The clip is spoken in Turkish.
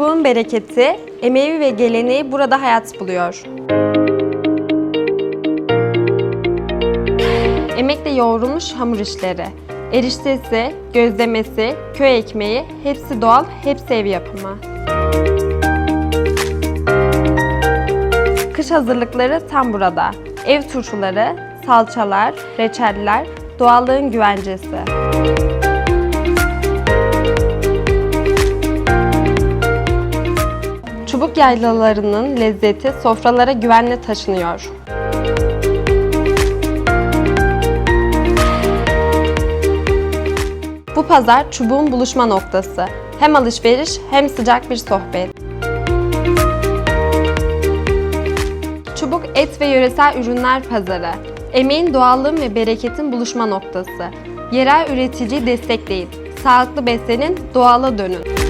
Çubuğun bereketi, emeği ve geleneği burada hayat buluyor. Emekle yoğrulmuş hamur işleri, eriştesi, gözlemesi, köy ekmeği hepsi doğal, hepsi ev yapımı. Kış hazırlıkları tam burada. Ev turşuları, salçalar, reçeller, doğallığın güvencesi. Çubuk yaylalarının lezzeti sofralara güvenle taşınıyor. Bu pazar çubuğun buluşma noktası. Hem alışveriş hem sıcak bir sohbet. Çubuk et ve yöresel ürünler pazarı. Emeğin, doğallığın ve bereketin buluşma noktası. Yerel üreticiyi destekleyin. Sağlıklı beslenin, doğala dönün.